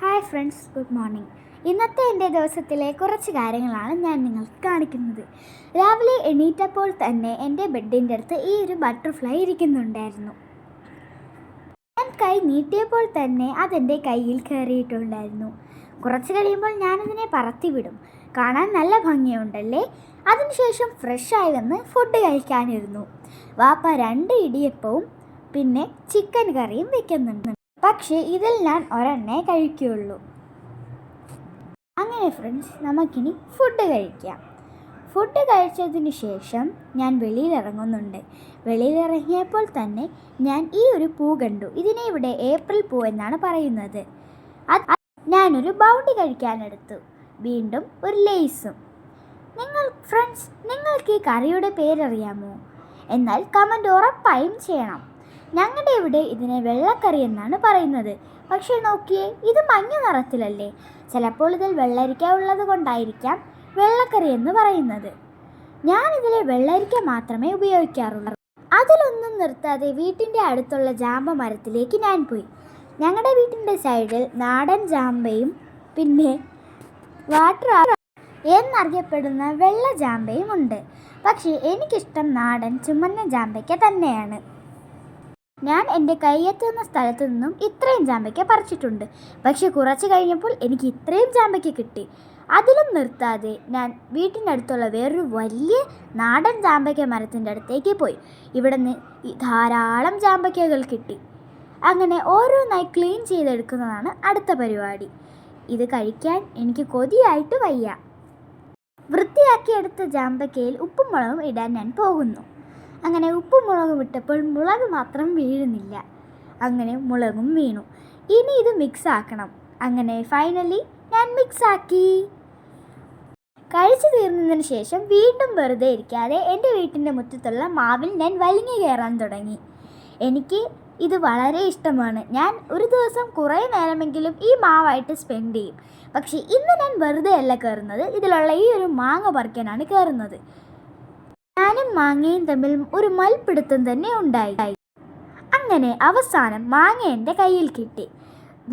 Hi friends good morning. ഇന്നത്തെ എന്റെ ദിവസത്തിലെ കുറച്ച് കാര്യങ്ങളാണ് ഞാൻ നിങ്ങൾക്ക് കാണിക്കുന്നത്. രാവിലെ എണീറ്റപ്പോൾ തന്നെ എന്റെ ബെഡിന്റെ അടുത്ത് ഈ ഒരു ബട്ടർഫ്ലൈ ഇരിക്കുന്നുണ്ടായിരുന്നു. ഞാൻ കൈ നീട്ടിയപ്പോൾ തന്നെ അതെന്റെ കയ്യിൽ കയറിയിട്ടുണ്ടായിരുന്നു. കുറച്ച് കഴിയുമ്പോൾ ഞാനതിനെ പറത്തിവിടും. കാണാൻ നല്ല ഭംഗിയുണ്ടല്ലേ? അതിനുശേഷം ഫ്രഷായി വന്ന് ഫുഡ് കഴിക്കാനിരുന്നു. വാപ്പ രണ്ട് ഇടിയപ്പവും പിന്നെ ചിക്കൻ കറിയും വെക്കുന്നുണ്ട്. പക്ഷേ ഇതിൽ ഞാൻ ഒരെണ്ണേ കഴിക്കുകയുള്ളൂ. അങ്ങനെ ഫ്രണ്ട്സ് നമുക്കിനി ഫുഡ് കഴിക്കാം. ഫുഡ് കഴിച്ചതിന് ശേഷം ഞാൻ വെളിയിലിറങ്ങുന്നുണ്ട്. വെളിയിലിറങ്ങിയപ്പോൾ തന്നെ ഞാൻ ഈ ഒരു പൂ കണ്ടു. ഇതിനെ ഇവിടെ ഏപ്രിൽ പൂ എന്നാണ് പറയുന്നത്. ഞാനൊരു ബൗണ്ടി കഴിക്കാനെടുത്തു. വീണ്ടും ഒരു ലേസും നിങ്ങൾ ഫ്രണ്ട്സ് നിങ്ങൾക്ക് ഈ കറിയുടെ പേരറിയാമോ? എന്നാൽ കമന്റ് ഉറപ്പായും ചെയ്യണം. ഞങ്ങളുടെ ഇവിടെ ഇതിനെ വെള്ളക്കറി എന്നാണ് പറയുന്നത്. പക്ഷേ നോക്കിയേ ഇത് മഞ്ഞ നിറത്തിലല്ലേ? ചിലപ്പോൾ ഇതിൽ വെള്ളരിക്ക ഉള്ളത് കൊണ്ടായിരിക്കാം വെള്ളക്കറി എന്ന് പറയുന്നത്. ഞാനിതിലെ വെള്ളരിക്ക മാത്രമേ ഉപയോഗിക്കാറുള്ളൂ. അതിലൊന്നും നിർത്താതെ വീട്ടിന്റെ അടുത്തുള്ള ജാമ്പ മരത്തിലേക്ക് ഞാൻ പോയി. ഞങ്ങളുടെ വീട്ടിന്റെ സൈഡിൽ നാടൻ ജാമ്പയും പിന്നെ വാട്ടർ എന്നറിയപ്പെടുന്ന വെള്ള ജാമ്പയും ഉണ്ട്. പക്ഷേ എനിക്കിഷ്ടം നാടൻ ചുമന്ന ജാമ്പയ്ക്ക തന്നെയാണ്. ഞാൻ എന്റെ കൈയെത്തുന്ന സ്ഥലത്ത് നിന്നും ഇത്രയും ജാമ്പയ്ക്ക പറിച്ചിട്ടുണ്ട്. പക്ഷെ കുറച്ച് കഴിഞ്ഞപ്പോൾ എനിക്ക് ഇത്രയും ജാമ്പയ്ക്ക കിട്ടി. അതിലും നിർത്താതെ ഞാൻ വീട്ടിനടുത്തുള്ള വേറൊരു വലിയ നാടൻ ജാമ്പയ്ക്ക മരത്തിന്റെ അടുത്തേക്ക് പോയി. ഇവിടെ നിന്ന് ധാരാളം ജാമ്പയ്ക്കകൾ കിട്ടി. അങ്ങനെ ഓരോന്നായി ക്ലീൻ ചെയ്തെടുക്കുന്നതാണ് അടുത്ത പരിപാടി. ഇത് കഴിക്കാൻ എനിക്ക് കൊതിയായിട്ട് വയ്യ. വൃത്തിയാക്കിയെടുത്ത ജാമ്പയ്ക്കയിൽ ഉപ്പും മുളകും ഇടാൻ ഞാൻ പോകുന്നു. അങ്ങനെ ഉപ്പും മുളകും ഇട്ടപ്പോൾ മുളക് മാത്രം വീഴുന്നില്ല. അങ്ങനെ മുളകും വീണു. ഇനി ഇത് മിക്സ് ആക്കണം. അങ്ങനെ ഫൈനലി ഞാൻ മിക്സ് ആക്കി. കഴിച്ചു തീർന്നതിന് ശേഷം വീണ്ടും വെറുതെ ഇരിക്കാതെ എന്റെ വീട്ടിന്റെ മുറ്റത്തുള്ള മാവിൽ ഞാൻ വലിഞ്ഞു കയറാൻ തുടങ്ങി. എനിക്ക് ഇത് വളരെ ഇഷ്ടമാണ്. ഞാൻ ഒരു ദിവസം കുറേ നേരമെങ്കിലും ഈ മാവായിട്ട് സ്പെൻഡ് ചെയ്യും. പക്ഷേ ഇന്ന് ഞാൻ വെറുതെ അല്ല കയറുന്നത്. ഇതിലുള്ള ഈ ഒരു മാങ്ങ പറിക്കാനാണ് കയറുന്നത്. ഞാനും മാങ്ങയും തമ്മിൽ ഒരു മൽപിടുത്തം തന്നെ ഉണ്ടായി. അങ്ങനെ അവസാനം മാങ്ങ എന്റെ കയ്യിൽ കിട്ടി.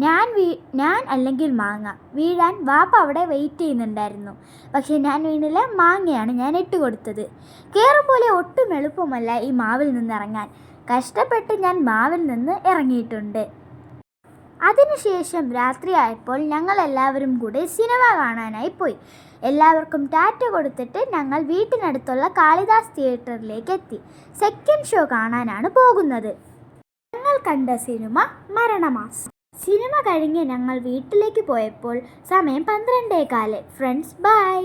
ഞാൻ വീ ഞാൻ അല്ലെങ്കിൽ മാങ്ങ വീഴാൻ വാപ്പ അവിടെ വെയിറ്റ് ചെയ്യുന്നുണ്ടായിരുന്നു. പക്ഷേ ഞാൻ വീണില്ല മാങ്ങയാണ് ഞാൻ ഇട്ട് കൊടുത്തത്. കയറും പോലെ ഒട്ടും എളുപ്പമല്ല ഈ മാവിൽ നിന്ന് ഇറങ്ങാൻ. കഷ്ടപ്പെട്ട് ഞാൻ മാവിൽ നിന്ന് ഇറങ്ങിയിട്ടുണ്ട്. അതിനുശേഷം രാത്രിയായപ്പോൾ ഞങ്ങൾ എല്ലാവരും കൂടെ സിനിമ കാണാനായി പോയി. എല്ലാവർക്കും ടാറ്റ കൊടുത്തിട്ട് ഞങ്ങൾ വീട്ടിനടുത്തുള്ള കാളിദാസ് തിയേറ്ററിലേക്ക് എത്തി. സെക്കൻഡ് ഷോ കാണാനാണ് പോകുന്നത്. ഞങ്ങൾ കണ്ട സിനിമ മരണമാസ്. സിനിമ കഴിഞ്ഞ് ഞങ്ങൾ വീട്ടിലേക്ക് പോയപ്പോൾ സമയം പന്ത്രണ്ടേകാൽ. Friends bye.